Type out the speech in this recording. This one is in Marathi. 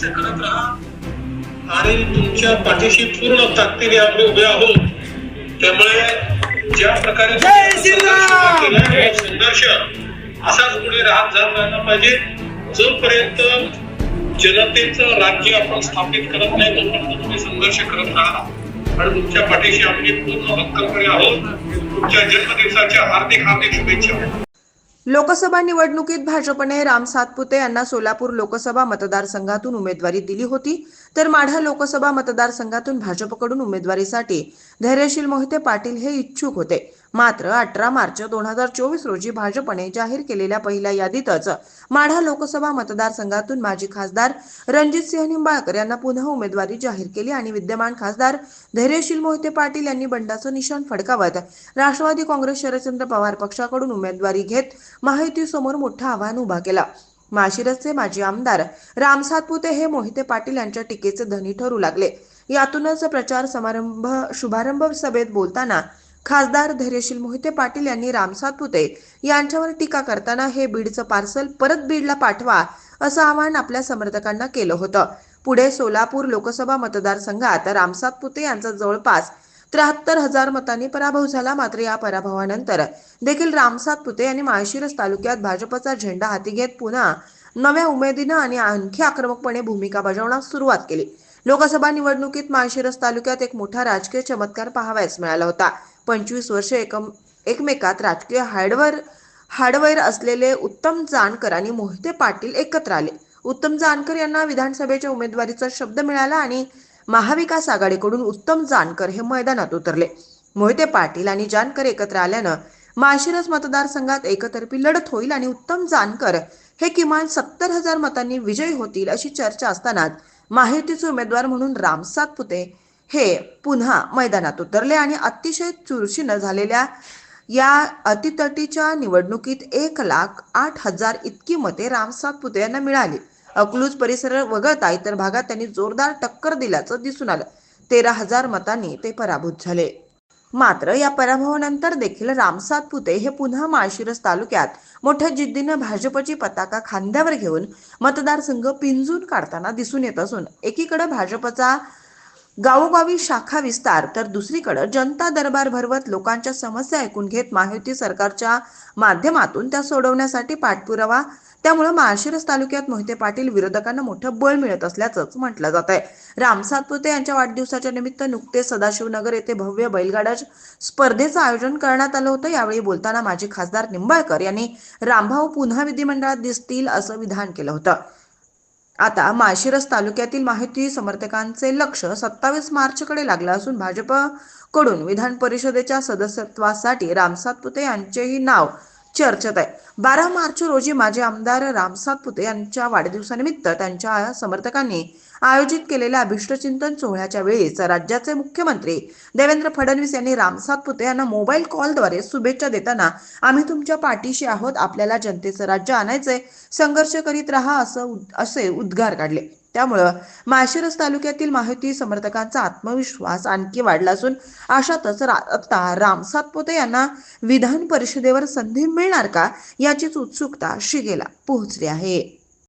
संघर्ष करत राहा. आणि तुमच्या पाठीशी पूर्ण ताकदीने आम्ही उभे आहोत. त्यामुळे ज्या प्रकारे संघर्ष असाच पुढे राहत जात राहिला पाहिजे. जोपर्यंत जनतेचं राज्य आपण स्थापित करत नाही तोपर्यंत तुम्ही संघर्ष करत राहा. आणि तुमच्या पाठीशी आम्ही पूर्ण भक्कमपणे आहोत. तुमच्या जन्मदिवसाच्या हार्दिक हार्दिक शुभेच्छा. लोकसभा निवडणुकीत भाजपने राम सातपुते यांना सोलापूर लोकसभा मतदारसंघातून उमेदवारी दिली होती. तर माढा लोकसभा मतदारसंघातून भाजपकडून उमेदवारीसाठी धैर्यशील मोहिते पाटील हे इच्छुक होते. मात्र अठरा मार्च दोन हजार चोवीस रोजी भाजपने जाहीर केलेल्या पहिल्या यादीतच माढा लोकसभा मतदारसंघातून माजी खासदार रणजितसिंह निंबाळकर यांना पुन्हा उमेदवारी जाहीर केली आणि विद्यमान खासदार धैर्यशील मोहिते पाटील यांनी बंडाचं निशाण फडकावत राष्ट्रवादी काँग्रेस शरदचंद्र पवार पक्षाकडून उमेदवारी घेत महायुतीसमोर मोठं आव्हान उभा केलं. माशिरसचे माजी आमदार राम सातपुते हे मोहिते पाटील यांच्या टीकेचे धनी ठरू लागले. यातूनच प्रचार समारंभ शुभारंभ सभेत बोलताना खासदार धैर्यशील मोहिते पाटील यांनी रामसातपुते यांच्यावर टीका करताना हे बीडचं पार्सल परत बीडला पाठवा असं आवाहन आपल्या समर्थकांना केलं होतं. पुढे सोलापूर लोकसभा मतदारसंघात रामसातपुते यांचा जवळपास त्र्याहत्तर हजार मतांनी पराभव झाला. मात्र या पराभवानंतर देखील राम पुते यांनी माळशिरस तालुक्यात भाजपचा झेंडा हाती घेत पुन्हा नव्या उमेदीनं आणि आणखी आक्रमकपणे भूमिका बजावण्यास सुरुवात केली. लोकसभा निवडणुकीत माळशिरस तालुक्यात एक मोठा राजकीय चमत्कार पाहावयास मिळाला होता. पंचवीस वर्ष एकम एकमेकात राजकीय हार्डवर हार्डवेअर असलेले उत्तम जानकर आणि मोहिते पाटील एकत्र आले. उत्तम जानकर यांना विधानसभेच्या उमेदवारीचा शब्द मिळाला आणि महाविकास आघाडीकडून उत्तम जानकर हे मैदानात उतरले. मोहिते पाटील आणि जानकर एकत्र आल्यानं माळशिरस मतदारसंघात एकतर्फी लढत होईल आणि उत्तम जानकर हे किमान सत्तर हजार मतांनी विजयी होतील अशी चर्चा असतानाच महायुतीचे उमेदवार म्हणून राम सातपुते हे पुन्हा मैदानात उतरले आणि अतिशय चुरशीनं झालेल्या या अतितटीच्या निवडणुकीत एक लाख आठ हजार इतकी मते राम सातपुते यांना मिळाली. अकलूज परिसर वगळता इतर भागात त्यांनी जोरदार टक्कर दिल्याचं दिसून आलं. तेरा हजार मतांनी ते पराभूत झाले. मात्र या पराभवानंतर देखील रामसातपुते हे पुन्हा माळशिरस तालुक्यात मोठ्या जिद्दीनं भाजपची पताका खांद्यावर घेऊन मतदारसंघ पिंजून काढताना दिसून येत असून एकीकडे भाजपचा गावोगावी शाखा विस्तार तर दुसरीकडे जनता दरबार भरवत लोकांच्या समस्या ऐकून घेत महायुती सरकारच्या माध्यमातून त्या सोडवण्यासाठी पाठपुरावा. त्यामुळे माळशिरस तालुक्यात मोहिते पाटील विरोधकांना मोठं बळ मिळत असल्याचंच म्हटलं जात आहे राम सातपुते यांच्या वाढदिवसाच्या निमित्त नुकतेच सदाशिवनगर येथे भव्य बैलगाडा स्पर्धेचं आयोजन करण्यात आलं होतं. यावेळी बोलताना माजी खासदार निंबाळकर यांनी रामभाऊ पुन्हा विधिमंडळात दिसतील असं विधान केलं होतं. आता माळशिरस तालुक्यातील माहिती समर्थकांचे लक्ष सत्तावीस मार्चकडे लागलं असून भाजपकडून विधान परिषदेच्या सदस्यत्वासाठी राम सातपुते यांचेही नाव चर्चेत आहे. बारा मार्च रोजी माजी आमदार राम सातपुते यांच्या वाढदिवसानिमित्त त्यांच्या समर्थकांनी आयोजित केलेल्या अभिष्टचिंतन सोहळ्याच्या वेळीच राज्याचे मुख्यमंत्री देवेंद्र फडणवीस यांनी राम सातपुते यांना मोबाईल कॉलद्वारे शुभेच्छा देताना आम्ही तुमच्या पाठीशी आहोत आपल्याला जनतेचं राज्य आणायचंय संघर्ष करीत राहा असं असे उद्गार काढले. त्यामुळं माळशिरस तालुक्यातील माहिती समर्थकांचा आत्मविश्वास आणखी वाढला असून अशातच आता राम सातपोते यांना विधान परिषदेवर संधी मिळणार का याचीच उत्सुकता शिगेला पोहोचली आहे.